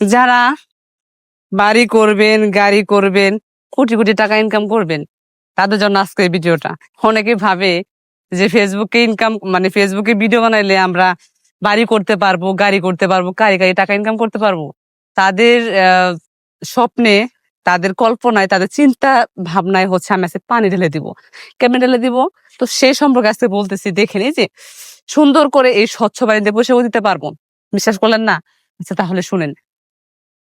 যারা বাড়ি করবেন, গাড়ি করবেন, কোটি কোটি টাকা ইনকাম করবেন, তাদের জন্য আজকে এই ভিডিওটা। অনেকে ভাবে যে ফেসবুকে ইনকাম মানে ফেসবুকে ভিডিও বানাইলে আমরা বাড়ি করতে পারব, গাড়ি করতে পারব, গাড়ি গাড়ি টাকা ইনকাম করতে পারব। তাদের স্বপ্নে, তাদের কল্পনায়, তাদের চিন্তা ভাবনায় হচ্ছে আমি আজকে পানি ঢেলে দিব। কেমন ঢেলে দিব? তো সেই সম্পর্কে আজকে বলতেছি দেখে নিই যে সুন্দর করে এই স্বচ্ছ বাড়িতে বসেও দিতে পারব। বিশ্বাস করলেন না? আচ্ছা তাহলে শুনেন।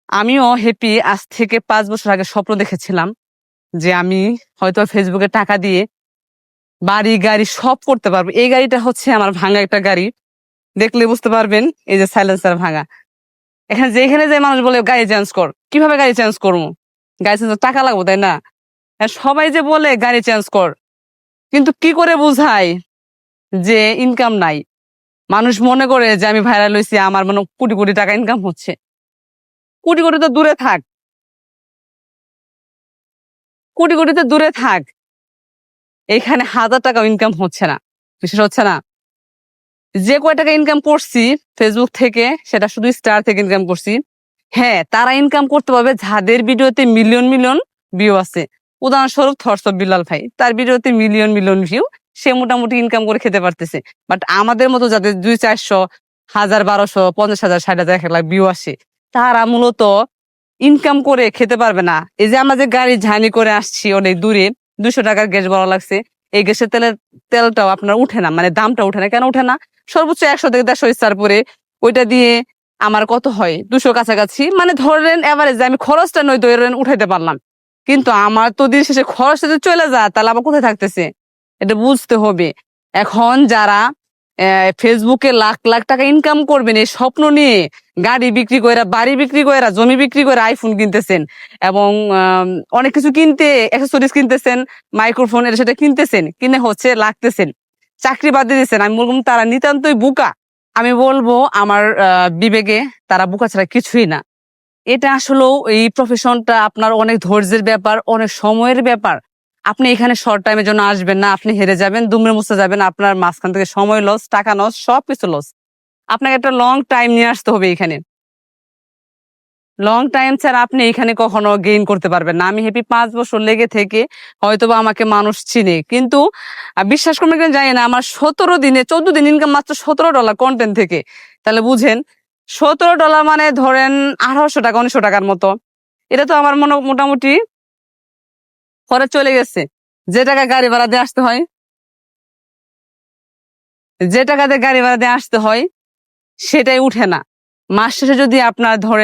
আমিও হ্যাপি আজ থেকে পাঁচ বছর আগে স্বপ্ন দেখেছিলাম যে আমি হয়তো ফেসবুকে টাকা দিয়ে বাড়ি, গাড়ি সব করতে পারব। এই গাড়িটা হচ্ছে আমার ভাঙা একটা গাড়ি। দেখলে বুঝতে পারবেন এই যে সাইলেন্সার ভাঙা। এখানে যেখানে যে মানুষ বলে গাড়ি চেঞ্জ কর, কীভাবে গাড়ি চেঞ্জ করব? গাড়ি চেঞ্জ টাকা লাগবো, তাই না? সবাই যে বলে গাড়ি চেঞ্জ কর, কিন্তু কি করে বুঝায় যে ইনকাম নাই? মানুষ মনে করে যে আমি ভাইরাল হয়েছি, আমার মানে কোটি কোটি টাকা ইনকাম হচ্ছে। কোটি কোটি তো দূরে থাক। কোটি কোটি তো দূরে থাক। এখানে হাজার টাকা ইনকাম হচ্ছে না। বিশেষ হচ্ছে না? যে কয় টাকা ইনকাম করছি ফেসবুক থেকে, সেটা শুধু স্টার থেকে ইনকাম করছি। হ্যাঁ তারা ইনকাম করতে পারবে, যাদের ভিডিওতে মিলিয়ন মিলিয়ন ভিউ আছে। উদাহরণস্বরূপ থরসব বিল্লাল ভাই, তার ভিডিওতে মিলিয়ন মিলিয়ন ভিউ সে মোটামুটি ইনকাম করে খেতে পারতেছে। বাট আমাদের মতো যাদের দুই চারশো, হাজার বারোশো, পঞ্চাশ হাজার, ষাট হাজার, এক লাখ ভিউ আসে তারা মূলত ইনকাম করে খেতে পারবে না। এই যে আমরা যে গাড়ি ঝানি করে আসছি অনেক দূরে, দুশো টাকার গ্যাস বড় লাগছে, এই গ্যাসের তেলের তেলটাও আপনার উঠে না মানে দামটা উঠে না। কেন উঠে না? সর্বোচ্চ একশো থেকে দেড়শো স্টার পরে ওইটা দিয়ে আমার কত হয়? দুশো কাছাকাছি মানে ধরেন এভারেজ আমি খরচটা নয়, ধরেন উঠাইতে পারলাম। কিন্তু আমার তো দিন শেষে খরচটা যদি চলে যায়, তাহলে আমার কোথায় থাকতেছে? এটা বুঝতে হবে। এখন যারা ফেসবুকে লাখ লাখ টাকা ইনকাম করবেন এই স্বপ্ন নিয়ে। গাড়ি বিক্রি করে বাড়ি বিক্রি করে জমি বিক্রি করে আইফোন কিনতেছেন এবং অনেক কিছু কিনতে অ্যাক্সেসরিজ কিনতেছেন মাইক্রোফোন এটা সেটা কিনতেছেন, কিনে হচ্ছে লাগতেছেন। চাকরি বাদ দিয়ে দিচ্ছেন আমি বলব তারা নিতান্তই বুকা। আমি বলব আমার বিবেকে তারা বুকা ছাড়া কিছুই না। এটা আসলেও এই প্রফেশনটা আপনার অনেক ধৈর্যের ব্যাপার, অনেক সময়ের ব্যাপার। আপনি এখানে শর্ট টাইমের জন্য আসবেন না, আপনি হেরে যাবেন, দুমড়ে মুছতে যাবেন, আপনার মাঝখান থেকে সময় লস টাকা লস সব কিছু লস আপনাকে একটা লং টাইম নিয়ে আসতে হবে এখানে। লং টাইম ছাড়া আপনি এখানে কখনো গেইন করতে পারবেন না। আমি হ্যাপি পাঁচ বছর লেগে থেকে হয়তোবা আমাকে মানুষ চিনে, কিন্তু বিশ্বাস করবেন কেন জানি না, আমার সতেরো দিনে, চোদ্দ দিন ইনকাম মাত্র সতেরো ডলার কন্টেন্ট থেকে। তাহলে বুঝেন, সতেরো ডলার মানে ধরেন আঠারোশো টাকা, উনিশশো টাকার মতো। এটা তো আমার মনে, মোটামুটি খরচ চলে গেছে। যে টাকা গাড়ি ভাড়া দিয়ে আসতে হয়, যে টাকা দিয়ে গাড়ি ভাড়া দিয়ে আসতে হয়, সেটাই উঠে না। মাস শেষে যদি আপনার ধরে